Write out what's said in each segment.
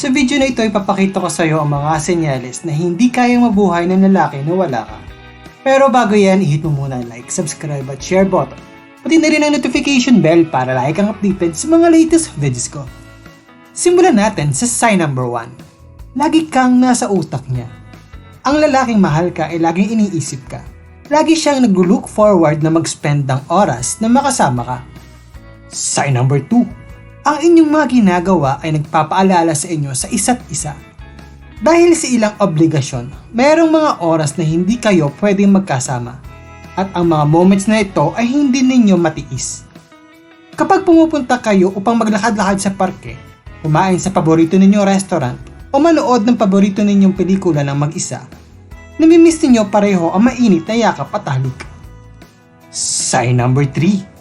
Sa video na ito, ipapakita ko sa iyo ang mga senyales na hindi kayang mabuhay ng lalaki na wala ka. Pero bago yan, i-hit mo muna ang like, subscribe at share button. Pati na rin ang notification bell para like kang updated sa mga latest videos ko. Simulan natin sa sign number 1. Lagi kang nasa utak niya. Ang lalaking mahal ka ay laging iniisip ka. Lagi siyang nag-look forward na mag-spend ng oras na makasama ka. Sign number 2 ang inyong mga ginagawa ay nagpapaalala sa inyo sa isa't isa. Dahil sa ilang obligasyon, mayroong mga oras na hindi kayo pwedeng magkasama. At ang mga moments na ito ay hindi ninyo matiis. Kapag pumupunta kayo upang maglakad-lakad sa parke, kumain sa paborito ninyong restaurant, o manood ng paborito ninyong pelikula ng mag-isa, namimiss ninyo pareho ang mainit na yakap at halik. Sign number 3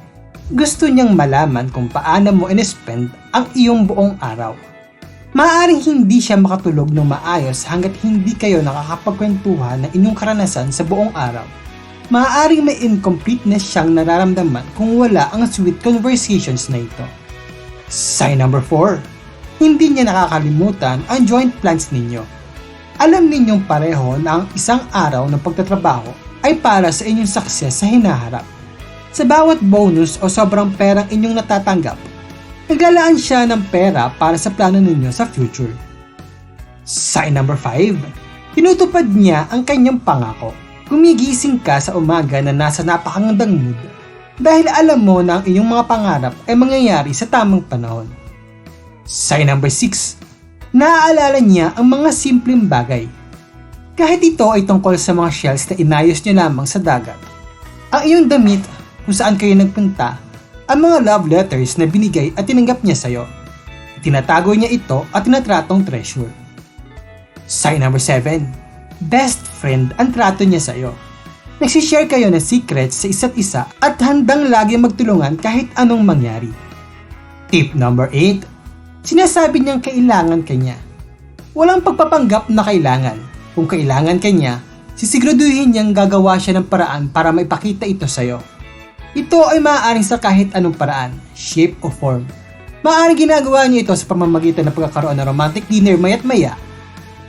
gusto niyang malaman kung paano mo in-spend ang iyong buong araw. Maaring hindi siya makatulog ng maayos hanggat hindi kayo nakakapagkwentuhan ng inyong karanasan sa buong araw. Maaaring may incompleteness siyang nararamdaman kung wala ang sweet conversations na ito. Sign number 4. Hindi niya nakakalimutan ang joint plans ninyo. Alam ninyong pareho na ang isang araw ng pagtatrabaho ay para sa inyong success sa hinaharap sa bawat bonus o sobrang perang inyong natatanggap, naglalaan siya ng pera para sa plano ninyo sa future. Sign number 5. Tinutupad niya ang kanyang pangako. Gumigising ka sa umaga na nasa napakangandang mood dahil alam mo na ang iyong mga pangarap ay mangyayari sa tamang panahon. Sign number 6. Naaalala niya ang mga simpleng bagay. Kahit ito ay tungkol sa mga shells na inayos niya lamang sa dagat. Ang iyong damit kung saan kayo nagpunta, ang mga love letters na binigay at tinanggap niya sa'yo. Tinatago niya ito at tinatratong treasure. Sign number 7. Best friend ang trato niya sa'yo. Nagsishare kayo ng secrets sa isa't isa at handang lagi magtulungan kahit anong mangyari. Tip number 8. Sinasabi niyang kailangan kanya. Walang pagpapanggap na kailangan. Kung kailangan kanya, sisiguraduhin niyang gagawa siya ng paraan para maipakita ito sa'yo. Ito ay maaaring sa kahit anong paraan, shape o form. Maaaring ginagawa niya ito sa pamamagitan ng pagkakaroon ng romantic dinner mayat maya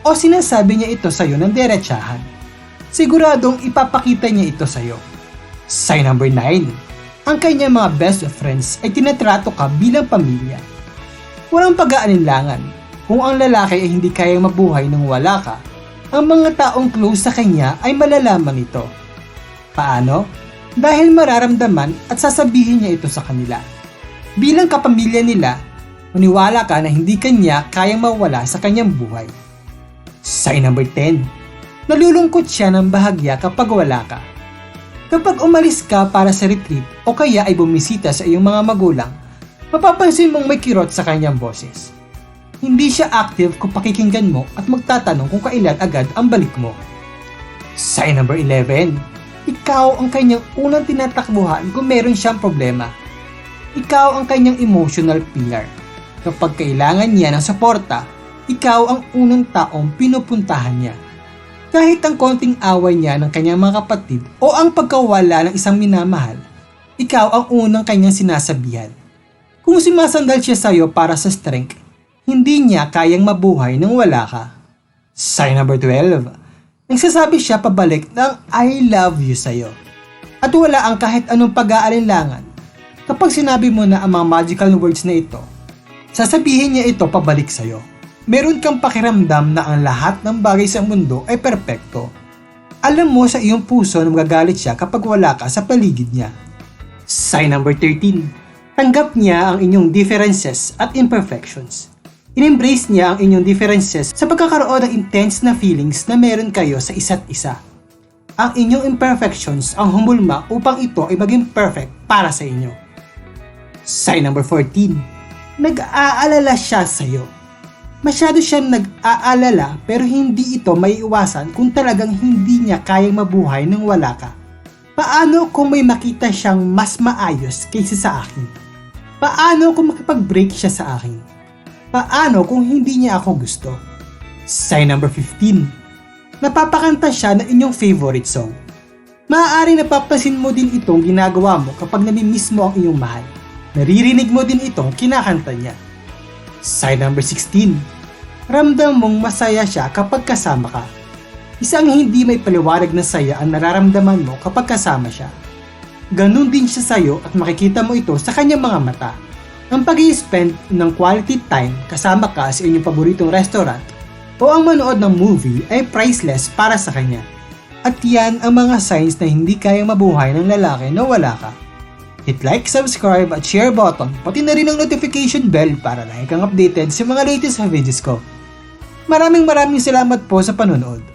o sinasabi niya ito sa iyo ng derechahan. Siguradong ipapakita niya ito sa iyo. Sign number 9. Ang kanyang mga best friends ay tinatrato ka bilang pamilya. Walang pag-aalinlangan. Kung ang lalaki ay hindi kayang mabuhay nang wala ka, ang mga taong close sa kanya ay malalaman ito. Paano? Dahil mararamdaman at sasabihin niya ito sa kanila. Bilang kapamilya nila, maniwala ka na hindi kanya kayang mawala sa kanyang buhay. Sign number 10. Nalulungkot siya ng bahagya kapag wala ka. Kapag umalis ka para sa retreat o kaya ay bumisita sa iyong mga magulang, mapapansin mong may kirot sa kanyang boses. Hindi siya active kung pakikinggan mo at magtatanong kung kailan agad ang balik mo. Sign number 11 ikaw ang kanyang unang tinatakbuhan kung meron siyang problema. Ikaw ang kanyang emotional pillar. Kapag kailangan niya ng suporta, ikaw ang unang taong pinupuntahan niya. Kahit ang konting away niya ng kanyang mga kapatid o ang pagkawala ng isang minamahal, ikaw ang unang kanyang sinasabihan. Kung sumasandal siya sa iyo para sa strength, hindi niya kayang mabuhay nang wala ka. Sign number 12 Nagsasabi siya pabalik ng I love you sa'yo. At wala ang kahit anong pag-aalinlangan. Kapag sinabi mo na ang mga magical words na ito, sasabihin niya ito pabalik sa'yo. Meron kang pakiramdam na ang lahat ng bagay sa mundo ay perpekto. Alam mo sa iyong puso na magagalit siya kapag wala ka sa paligid niya. Sign number 13. Tanggap niya ang inyong differences at imperfections. In-embrace niya ang inyong differences sa pagkakaroon ng intense na feelings na meron kayo sa isa't isa. Ang inyong imperfections ang humulma upang ito ay maging perfect para sa inyo. Sign number 14. Nag-aalala siya sa iyo. Masyado siyang nag-aalala pero hindi ito may iwasan kung talagang hindi niya kayang mabuhay nang wala ka. Paano kung may makita siyang mas maayos kaysa sa akin? Paano kung makipag-break siya sa akin? Paano kung hindi niya ako gusto? Sign number 15. Napapakanta siya ng inyong favorite song. Maaaring napapansin mo din itong ginagawa mo kapag namimiss mo ang iyong mahal. Naririnig mo din itong kinakanta niya. Sign number 16. ramdam mong masaya siya kapag kasama ka. Isang hindi may paliwanag na saya ang nararamdaman mo kapag kasama siya. Ganon din siya sa'yo at makikita mo ito sa kanyang mga mata. Ang pag spend ng quality time kasama ka sa inyong paboritong restaurant o ang manood ng movie ay priceless para sa kanya. At yan ang mga signs na hindi kayang mabuhay ng lalaki na wala ka. Hit like, subscribe at share button pati na rin ang notification bell para like kang updated sa mga latest videos ko. Maraming maraming salamat po sa panonood.